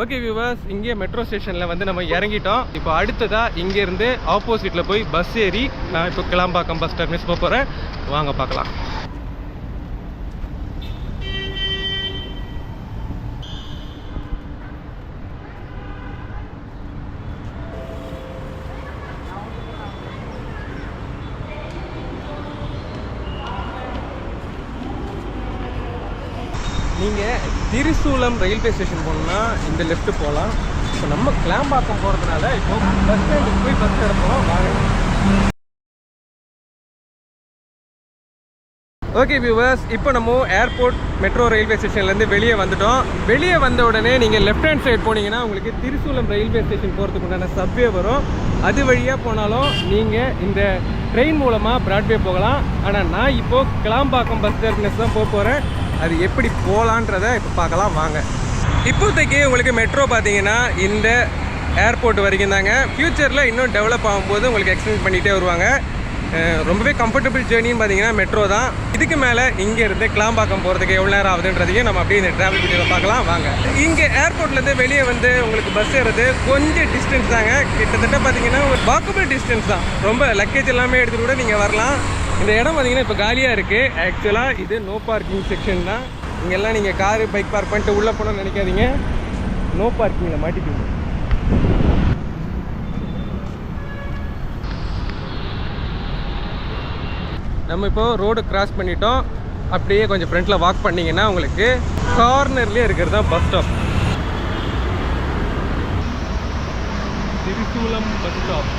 Okay viewers இங்கே metro ஸ்டேஷனில் வந்து நம்ம இறங்கிட்டோம். இப்போ அடுத்ததாக இங்கேருந்து ஆப்போசிட்டில் போய் பஸ் ஏறி நான் இப்போ கிளாம்பாக்கம் பஸ் டெர்மினஸ் போக போகிறேன் வாங்க பார்க்கலாம். நீங்கள் திரிசூலம் ரயில்வே ஸ்டேஷன் போகணுன்னா இந்த லெஃப்ட்டு போகலாம் இப்போ நம்ம கிளாம்பாக்கம் போகிறதுனால இப்போ பஸ் ஸ்டாண்டுக்கு போய் பஸ் எடுப்போம் வாங்க. ஓகே வியூவர்ஸ் இப்போ நம்ம ஏர்போர்ட் மெட்ரோ ரயில்வே ஸ்டேஷன்லேருந்து வெளியே வந்துட்டோம். வெளியே வந்த உடனே நீங்கள் லெஃப்ட் ஹேண்ட் சைடு போனீங்கன்னா உங்களுக்கு திருசூலம் ரயில்வே ஸ்டேஷன் போகிறதுக்கு உண்டான சப்வே வரும். அது வழியாக போனாலும் நீங்கள் இந்த ட்ரெயின் மூலமாக பிராட்வே போகலாம். ஆனால் நான் இப்போது கிளாம்பாக்கம் பஸ் டெர்மினஸ் தான் போக போகிறேன் அது எப்படி போகலான்றத இப்போ பார்க்கலாம் வாங்க. இப்போதைக்கு உங்களுக்கு மெட்ரோ பார்த்தீங்கன்னா இந்த ஏர்போர்ட் வரைக்கும் தாங்க. ஃப்யூச்சரில் இன்னும் டெவலப் ஆகும்போது உங்களுக்கு எக்ஸ்டெண்ட் பண்ணிகிட்டே வருவாங்க. ரொம்பவே கம்ஃபர்டபுள் ஜேர்னின்னு பார்த்தீங்கன்னா மெட்ரோ தான். இதுக்கு மேலே இங்கேருந்து கிளாம்பாக்கம் போகிறதுக்கு எவ்வளோ நேரம் ஆகுதுன்றதையும் நம்ம அப்படியே இந்த ட்ராவல் வீடியோவில் பார்க்கலாம் வாங்க. இங்கே ஏர்போர்ட்லேருந்து வெளியே வந்து உங்களுக்கு பஸ் ஏறுறது கொஞ்சம் டிஸ்டன்ஸ் தாங்க. கிட்டத்தட்ட பார்த்தீங்கன்னா ஒரு வாக்கபிள் டிஸ்டன்ஸ் தான். ரொம்ப லக்கேஜ் எல்லாமே எடுத்துகிட்டு கூட நீங்கள் வரலாம். இந்த இடம் பார்த்தீங்கன்னா இப்போ காலியாக இருக்குது ஆக்சுவலாக இது நோ பார்க்கிங் செக்ஷன் தான். இங்கெல்லாம் நீங்கள் காரு பைக் பார்க் பண்ணிட்டு உள்ளே போனோம்னு நினைக்காதீங்க. நோ பார்க்கிங்கில் மாட்டிப்பீங்க நம்ம இப்போ ரோடு கிராஸ் பண்ணிட்டோம். அப்படியே கொஞ்சம் ஃப்ரண்ட்டில் வாக் பண்ணிங்கன்னா உங்களுக்கு கார்னர்லேயே இருக்கிறது தான் bus stop Trisulam bus stop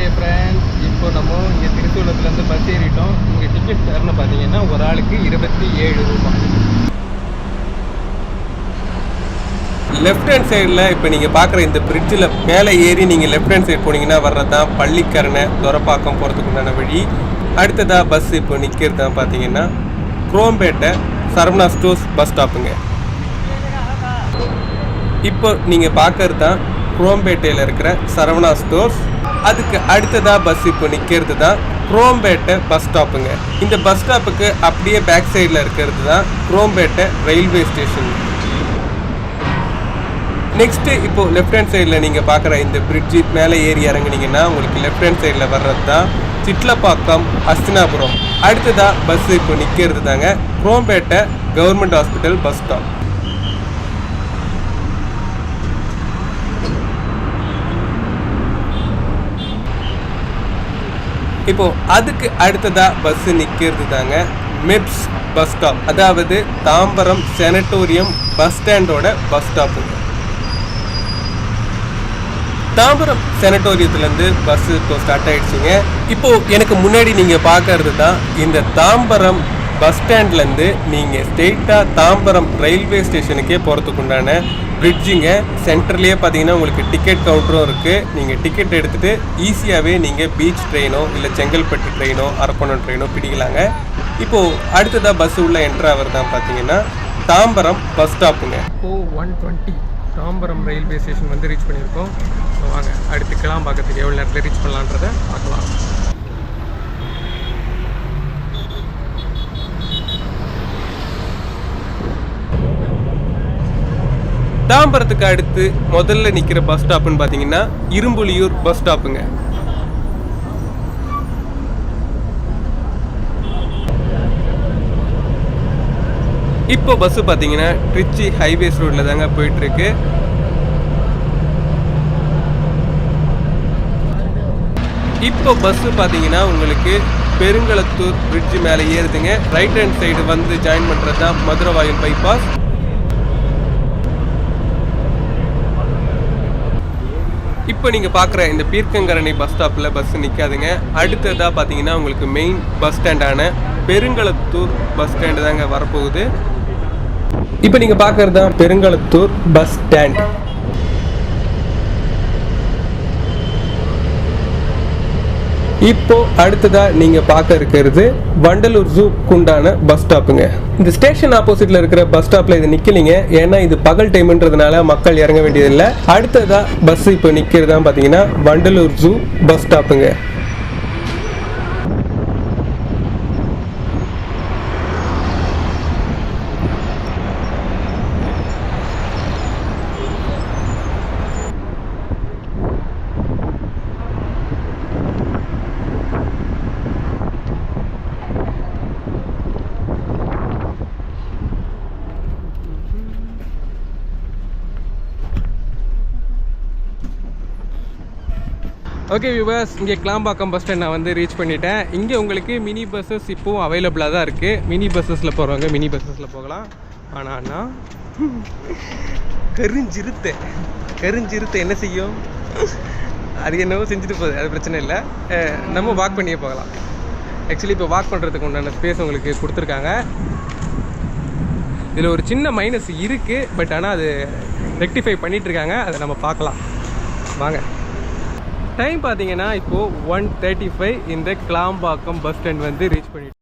okay friends இப்போ நம்ம இங்கே திருச்சூலத்துலேருந்து பஸ் ஏறிட்டோம். இங்கே டிக்கெட் தரணும் பார்த்தீங்கன்னா ஒரு ஆளுக்கு இருபத்தி ஏழு ரூபாய். லெஃப்ட் ஹேண்ட் சைடில் இப்போ நீங்கள் பார்க்குற இந்த பிரிட்ஜில் மேலே ஏறி நீங்கள் லெஃப்ட் ஹேண்ட் சைடு போனீங்கன்னா வர்றது தான் பள்ளிக்கரணை துரப்பாக்கம் போகிறதுக்கு உண்டான வழி. அடுத்ததாக பஸ் இப்போ நிற்கிறது தான் பார்த்தீங்கன்னா குரோம்பேட்டை சரவணா ஸ்டோர்ஸ் பஸ் ஸ்டாப்புங்க இப்போ நீங்கள் பார்க்கறது தான் குரோம்பேட்டையில் இருக்கிற சரவணா ஸ்டோர்ஸ். அதுக்கு அடுத்ததாக பஸ் இப்போ நிற்கிறது தான் குரோம்பேட்டை பஸ் ஸ்டாப்புங்க இந்த பஸ் ஸ்டாப்புக்கு அப்படியே பேக் சைடில் இருக்கிறது தான் குரோம்பேட்டை ரயில்வே ஸ்டேஷன் நெக்ஸ்ட்டு இப்போது லெஃப்ட் ஹேண்ட் சைடில் நீங்கள் பார்க்குற இந்த பிரிட்ஜு மேலே ஏறி இறங்குனீங்கன்னா உங்களுக்கு லெஃப்ட் ஹேண்ட் சைடில் வர்றது தான் சிட்லப்பாக்கம் ஹஸ்தினாபுரம் அடுத்ததாக பஸ் இப்போ நிற்கிறது தாங்க Chromepet government hospital bus stop இப்போது அதுக்கு அடுத்ததாக பஸ்ஸு நிற்கிறது தாங்க மெப்ஸ் பஸ் ஸ்டாப் அதாவது தாம்பரம் செனட்டோரியம் பஸ் ஸ்டாண்டோட பஸ் ஸ்டாப்பு தாம்பரம் செனட்டோரியத்துலேருந்து பஸ்ஸு இப்போ ஸ்டார்ட் ஆகிடுச்சிங்க இப்போது எனக்கு முன்னாடி நீங்கள் பார்க்கறது தான் இந்த தாம்பரம் பஸ் ஸ்டாண்ட்லேருந்து நீங்கள் ஸ்ட்ரெயிட்டாக தாம்பரம் ரயில்வே ஸ்டேஷனுக்கே போகிறதுக்கு உண்டான பிரிட்ஜிங்க சென்டர்லேயே பார்த்தீங்கன்னா உங்களுக்கு டிக்கெட் கவுண்டரும் இருக்குது நீங்கள் டிக்கெட் எடுத்துகிட்டு ஈஸியாகவே நீங்கள் பீச் ட்ரெயினோ இல்லை செங்கல்பட்டு ட்ரெயினோ அரக்கோணம் ட்ரெயினோ பிடிக்கலாங்க. இப்போது அடுத்ததாக பஸ் உள்ள என்ட்ரு ஆகிறது தான் பார்த்தீங்கன்னா தாம்பரம் பஸ் ஸ்டாப்புங்க ஓ one twenty Tambaram railway station வந்து ரீச் பண்ணியிருக்கோம். வாங்க அடுத்து கிளாம்பாக்கத்துக்கு எவ்வளோ நேரத்தில் ரீச் பண்ணலான்றதை பார்க்கலாம். தாம்பரத்துக்கு அடுத்து முதல்ல நிற்கிற பஸ் ஸ்டாப்புன்னு பார்த்தீங்கன்னா இரும்புலியூர் பஸ் ஸ்டாப்புங்க இப்போ பஸ் பார்த்தீங்கன்னா ட்ரிச்சி ஹைவேஸ் ரோட்ல தாங்க போயிட்டு இருக்கு இப்போ பஸ் பார்த்தீங்கன்னா உங்களுக்கு பெருங்களத்தூர் பிரிட்ஜு மேலே ஏறுதுங்க. ரைட் ஹேண்ட் சைடு வந்து ஜாயின் பண்ணுறது தான் மதுரவாயல் பைபாஸ் இப்போ நீங்கள் பார்க்குற இந்த பீர்க்கங்கரணை பஸ் ஸ்டாப்பில் பஸ் நிற்காதுங்க அடுத்ததாக பார்த்தீங்கன்னா உங்களுக்கு மெயின் பஸ் ஸ்டாண்டான பெருங்களத்தூர் பஸ் ஸ்டாண்டு தாங்க வரப்போகுது. இப்போ நீங்கள் பார்க்குறது தான் பெருங்களத்தூர் பஸ் ஸ்டாண்ட் இப்போ அடுத்ததா நீங்க பார்க்க இருக்கிறது வண்டலூர் ஜூக்குண்டான பஸ் ஸ்டாப்புங்க. இந்த ஸ்டேஷன் ஆப்போசிட்ல இருக்கிற பஸ் ஸ்டாப்ல இது நிக்கலீங்க. ஏன்னா இது பகல் டைம்ன்றதுனால மக்கள் இறங்க வேண்டியதில்லை. அடுத்ததா பஸ் இப்போ நிக்கிறதா பாத்தீங்கன்னா வண்டலூர் ஜூ பஸ் ஸ்டாப்புங்க. ஓகே வியூவர்ஸ் இங்கே கிளாம்பாக்கம் பஸ் ஸ்டாண்ட் நான் வந்து ரீச் பண்ணிட்டேன். இங்கே உங்களுக்கு மினி பஸ்ஸஸ் இப்போவும் அவைலபிளாக தான் இருக்குது மினி பஸ்ஸஸில் போகிறவங்க மினி பஸ்ஸஸில் போகலாம். ஆனால் கருஞ்சிருத்தை கருஞ்சிருத்தை என்ன செய்யும்? அது என்னவோ செஞ்சுட்டு போகுது. அது பிரச்சனை இல்லை. நம்ம வாக் பண்ணியே போகலாம். ஆக்சுவலி இப்போ வாக் பண்ணுறதுக்கு உண்டான ஸ்பேஸ் உங்களுக்கு கொடுத்துருக்காங்க. இதில் ஒரு சின்ன மைனஸ் இருக்குது பட் ஆனால் அது ரெக்டிஃபை பண்ணிகிட்ருக்காங்க அதை நம்ம பார்க்கலாம். வாங்க. டைம் பார்த்தீங்கன்னா இப்போது ஒன் தேர்ட்டி ஃபைவ் இந்த கிளாம்பாக்கம் பஸ் ஸ்டாண்ட் வந்து ரீச் பண்ணிட்டு